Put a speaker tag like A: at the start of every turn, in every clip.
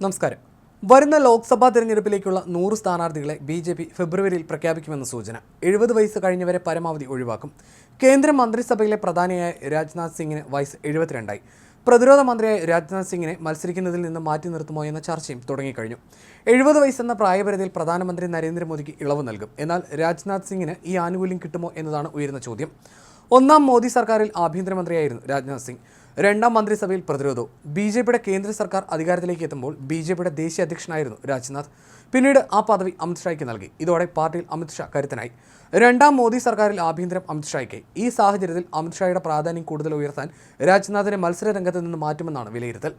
A: നമസ്കാരം. വരുന്ന ലോക്സഭാ തെരഞ്ഞെടുപ്പിലേക്കുള്ള നൂറ് സ്ഥാനാർത്ഥികളെ ബി ജെ പി ഫെബ്രുവരിയിൽ പ്രഖ്യാപിക്കുമെന്ന സൂചന. എഴുപത് വയസ്സ് കഴിഞ്ഞവരെ പരമാവധി ഒഴിവാക്കും. കേന്ദ്ര മന്ത്രിസഭയിലെ പ്രധാനിയായ രാജ്നാഥ് സിംഗിന് വയസ്സ് എഴുപത്തിരണ്ടായി. പ്രതിരോധ മന്ത്രിയായ രാജ്നാഥ് സിംഗിനെ മത്സരിക്കുന്നതിൽ നിന്ന് മാറ്റി നിർത്തുമോ എന്ന ചർച്ചയും തുടങ്ങിക്കഴിഞ്ഞു. എഴുപത് വയസ്സെന്ന പ്രായപരിധിയിൽ പ്രധാനമന്ത്രി നരേന്ദ്രമോദിക്ക് ഇളവ് നൽകും. എന്നാൽ രാജ്നാഥ് സിംഗിന് ഈ ആനുകൂല്യം കിട്ടുമോ എന്നതാണ് ഉയരുന്ന ചോദ്യം. ഒന്നാം മോദി സർക്കാരിൽ ആഭ്യന്തരമന്ത്രിയായിരുന്നു രാജ്നാഥ് സിംഗ്. രണ്ടാം മന്ത്രിസഭയിൽ പ്രതിരോധവും. ബി ജെ പിയുടെ കേന്ദ്ര സർക്കാർ അധികാരത്തിലേക്ക് എത്തുമ്പോൾ ബി ജെ പിയുടെ ദേശീയ അധ്യക്ഷനായിരുന്നു രാജ്നാഥ്. പിന്നീട് ആ പദവി അമിത്ഷായ്ക്ക് നൽകി. ഇതോടെ പാർട്ടിയിൽ അമിത്ഷാ കരുത്തനായി. രണ്ടാം മോദി സർക്കാരിൽ ആഭ്യന്തരം അമിത്ഷായ്ക്ക് ഈ സാഹചര്യത്തിൽ അമിത്ഷായുടെ പ്രാധാന്യം കൂടുതൽ ഉയർത്താൻ രാജ്നാഥിനെ മത്സര രംഗത്ത് നിന്ന് മാറ്റുമെന്നാണ് വിലയിരുത്തൽ.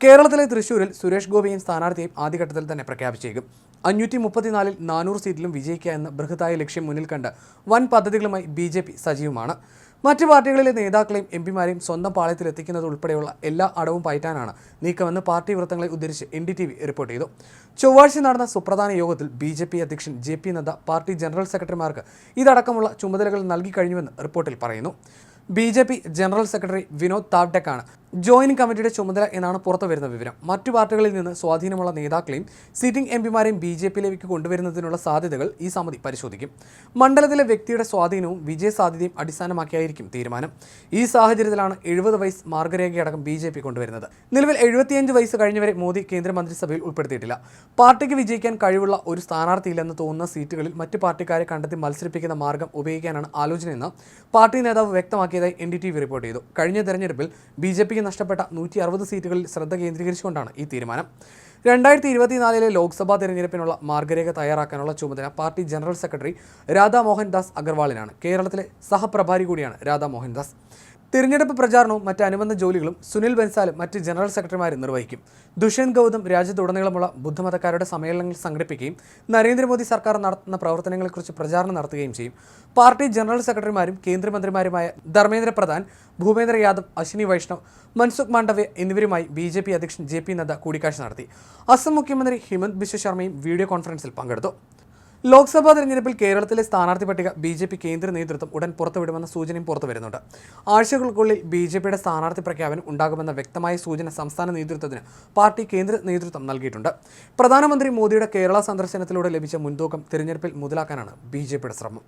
A: കേരളത്തിലെ തൃശൂരിൽ സുരേഷ് ഗോപിയും സ്ഥാനാർത്ഥിയെയും ആദ്യഘട്ടത്തിൽ തന്നെ പ്രഖ്യാപിച്ചേക്കും. അഞ്ഞൂറ്റി മുപ്പത്തിനാലിൽ നാനൂറ് സീറ്റിലും വിജയിക്കുക എന്ന ബൃഹത്തായ ലക്ഷ്യം മുന്നിൽ കണ്ട് വൻ പദ്ധതികളുമായി ബി സജീവമാണ്. മറ്റ് പാർട്ടികളിലെ നേതാക്കളെയും എം പിമാരെയും സ്വന്തം പാളയത്തിലെത്തിക്കുന്നത് ഉൾപ്പെടെയുള്ള എല്ലാ അടവും പയറ്റാനാണ് നീക്കമെന്ന് പാർട്ടി വൃത്തങ്ങളെ ഉദ്ധരിച്ച് N D T V report ചെയ്തു. ചൊവ്വാഴ്ച നടന്ന സുപ്രധാന യോഗത്തിൽ ബി ജെ പി അധ്യക്ഷൻ J P Nadda party general സെക്രട്ടറിമാർക്ക് ഇതടക്കമുള്ള ചുമതലകൾ നൽകി കഴിഞ്ഞുവെന്ന് റിപ്പോർട്ടിൽ പറയുന്നു. B J P general secretary Vinod താവ്ടെക്കാണ് joining കമ്മിറ്റിയുടെ ചുമതല എന്നാണ് പുറത്തു വരുന്ന വിവരം. മറ്റു പാർട്ടികളിൽ നിന്ന് സ്വാധീനമുള്ള നേതാക്കളെയും സിറ്റിംഗ് എം പിമാരെയും ബി ജെ പിയിലേക്ക് കൊണ്ടുവരുന്നതിനുള്ള സാധ്യതകൾ ഈ സമിതി പരിശോധിക്കും. മണ്ഡലത്തിലെ വ്യക്തിയുടെ സ്വാധീനവും വിജയ സാധ്യതയും അടിസ്ഥാനമാക്കിയായിരിക്കും തീരുമാനം. ഈ സാഹചര്യത്തിലാണ് എഴുപത് വയസ്സ് മാർഗരേഖയടക്കം ബി ജെ പി കൊണ്ടുവരുന്നത്. നിലവിൽ എഴുപത്തിയഞ്ച് വയസ്സ് കഴിഞ്ഞവരെ മോദി കേന്ദ്രമന്ത്രിസഭയിൽ ഉൾപ്പെടുത്തിയിട്ടില്ല. പാർട്ടിക്ക് വിജയിക്കാൻ കഴിവുള്ള ഒരു സ്ഥാനാർത്ഥിയില്ലെന്ന് തോന്നുന്ന സീറ്റുകളിൽ മറ്റു പാർട്ടിക്കാരെ കണ്ടെത്തി മത്സരിപ്പിക്കുന്ന മാർഗം ഉപയോഗിക്കാനാണ് ആലോചനയെന്ന് പാർട്ടി നേതാവ് വ്യക്തമാക്കിയതായി N D T V report ചെയ്തു. കഴിഞ്ഞ തെരഞ്ഞെടുപ്പിൽ ബി ജെ പിക്ക് നഷ്ടപ്പെട്ട നൂറ്റി അറുപത് സീറ്റുകളിൽ ശ്രദ്ധ കേന്ദ്രീകരിച്ചുകൊണ്ടാണ് ഈ തീരുമാനം. രണ്ടായിരത്തി ഇരുപത്തിനാലിലെ ലോക്സഭാ തെരഞ്ഞെടുപ്പിനുള്ള മാർഗരേഖ തയ്യാറാക്കാനുള്ള ചുമതല party general secretary Radha Mohandas അഗർവാളിനാണ്. കേരളത്തിലെ സഹപ്രഭാരി കൂടിയാണ് രാധാ മോഹൻ ദാസ്. തിരഞ്ഞെടുപ്പ് പ്രചാരണവും മറ്റ് അനുബന്ധ ജോലികളും സുനിൽ ബൻസാലും മറ്റ് ജനറൽ സെക്രട്ടറിമാരും നിർവഹിക്കും. ദുഷ്യന്ത് ഗൗതം രാജ്യത്തുടനീളമുള്ള ബുദ്ധമതക്കാരുടെ സമ്മേളനങ്ങൾ സംഘടിപ്പിക്കുകയും നരേന്ദ്രമോദി സർക്കാർ നടത്തുന്ന പ്രവർത്തനങ്ങളെക്കുറിച്ച് പ്രചാരണം നടത്തുകയും ചെയ്യും. പാർട്ടി ജനറൽ സെക്രട്ടറിമാരും കേന്ദ്രമന്ത്രിമാരുമായ ധർമ്മേന്ദ്ര പ്രധാൻ ഭൂപേന്ദ്ര യാദവ് അശ്വിനി വൈഷ്ണവ് മൻസുഖ് മാണ്ഡവ്യ എന്നിവരുമായി ബി ജെ പി അധ്യക്ഷൻ ജെ പി നദ്ദ കൂടിക്കാഴ്ച നടത്തി. അസം മുഖ്യമന്ത്രി ഹിമന്ത് ബിശ്വ ശർമ്മയും വീഡിയോ കോൺഫറൻസിൽ പങ്കെടുത്തു. ലോക്സഭാ തെരഞ്ഞെടുപ്പിൽ കേരളത്തിലെ സ്ഥാനാർത്ഥി പട്ടിക ബി ജെ പി കേന്ദ്ര നേതൃത്വം ഉടൻ പുറത്തുവിടുമെന്ന സൂചനയും പുറത്തു വരുന്നുണ്ട്. ആഴ്ചകൾക്കുള്ളിൽ ബി ജെ പിയുടെ സ്ഥാനാർത്ഥി പ്രഖ്യാപനം ഉണ്ടാകുമെന്ന വ്യക്തമായ സൂചന സംസ്ഥാന നേതൃത്വത്തിന് പാർട്ടി കേന്ദ്ര നേതൃത്വം നൽകിയിട്ടുണ്ട്. പ്രധാനമന്ത്രി മോദിയുടെ കേരള സന്ദർശനത്തിലൂടെ ലഭിച്ച മുൻതൂക്കം തിരഞ്ഞെടുപ്പിൽ മുതലാക്കാനാണ് ബി ശ്രമം.